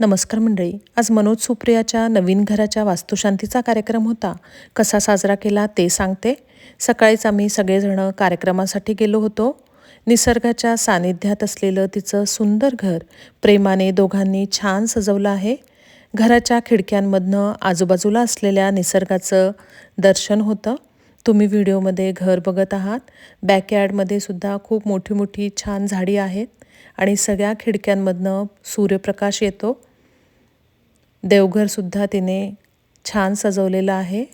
नमस्कार मंडळी आज मनोज सुप्रियाच्या नवीन घराच्या वास्तुशांतीचा कार्यक्रम होता. कसा साजरा केला ते सांगते. सकाळीच आम्ही सगळेजणं कार्यक्रमासाठी गेलो होतो. निसर्गाच्या सानिध्यात असलेलं तिचं सुंदर घर प्रेमाने दोघांनी छान सजवलं आहे. घराच्या खिडक्यांमधनं आजूबाजूला असलेल्या निसर्गाचं दर्शन होतं. तुम्ही व्हिडिओमध्ये घर बघत आहात. बॅकयार्डमध्ये सुद्धा खूप मोठी मोठी छान झाडी आहेत आणि सगळ्या खिडक्यांमधनं सूर्यप्रकाश येतो. देवघरसुद्धा तिने छान सजवलेलं आहे.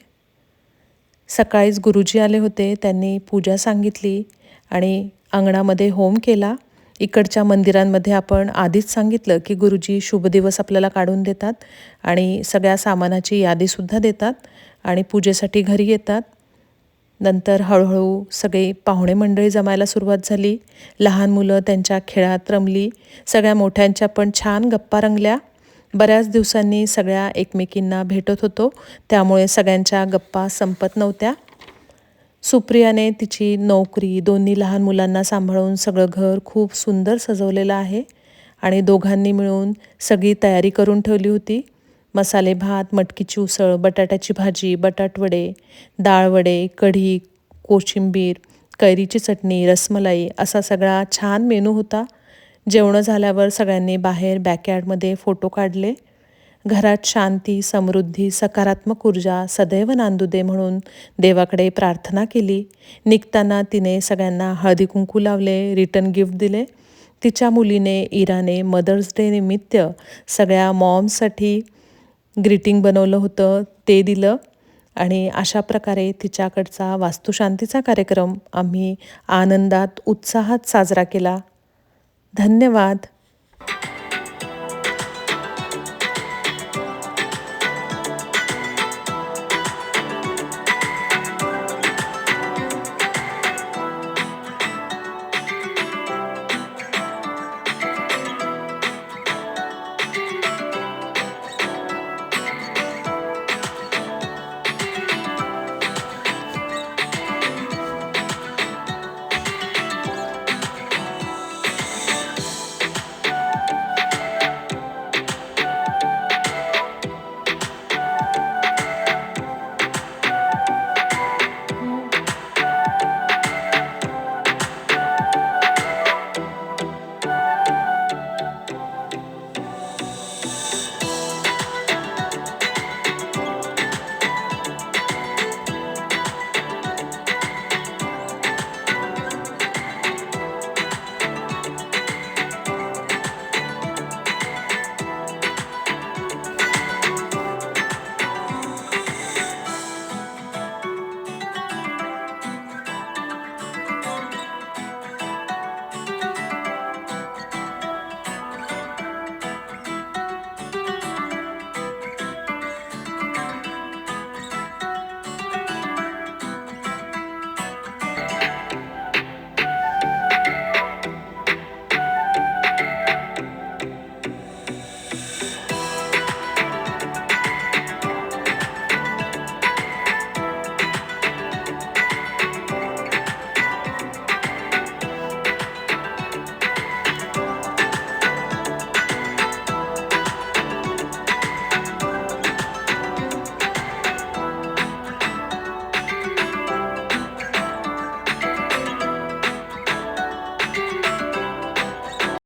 सकाळीच गुरुजी आले होते त्यांनी पूजा सांगितली आणि अंगणामध्ये होम केला. इकडच्या मंदिरांमध्ये आपण आधीच सांगितलं की गुरुजी शुभ दिवस आपल्याला काढून देतात आणि सगळ्या सामानाची यादीसुद्धा देतात आणि पूजेसाठी घरी येतात. नंतर हळूहळू सगळी पाहुणे मंडळी जमायला सुरुवात झाली. लहान मुलं त्यांच्या खेळात रमली. सगळ्या मोठ्यांच्या पण छान गप्पा रंगल्या. बऱ्याच दिवसांनी सगळ्या एकमेकींना भेटत होतो. त्यामुळे सगळ्यांच्या गप्पा संपत नव्हत्या. सुप्रियाने तिची नोकरी दोन्ही लहान मुलांना सांभाळून सगळं घर खूप सुंदर सजवलेलं आहे आणि दोघांनी मिळून सगळी तयारी करून ठेवली होती. मसाले भात मटकीची उसळ बटाट्याची भाजी बटाटवडे डाळवडे कढी कोशिंबीर कैरीची चटणी रसमलाई असा सगळा छान मेनू होता. जेवणं झाल्यावर सगळ्यांनी बाहेर बॅकयार्डमध्ये फोटो काढले. घरात शांती समृद्धी सकारात्मक ऊर्जा सदैव नांदू दे म्हणून देवाकडे प्रार्थना केली. निघताना तिने सगळ्यांना हळदी कुंकू लावले रिटर्न गिफ्ट दिले. तिच्या मुलीने इराने मदर्स डे निमित्त सगळ्या मॉम्ससाठी ग्रीटिंग बनवलं होतं ते दिलं. आणि अशा प्रकारे तिच्याकडचा वास्तुशांतीचा कार्यक्रम आम्ही आनंदात उत्साहात साजरा केला. धन्यवाद.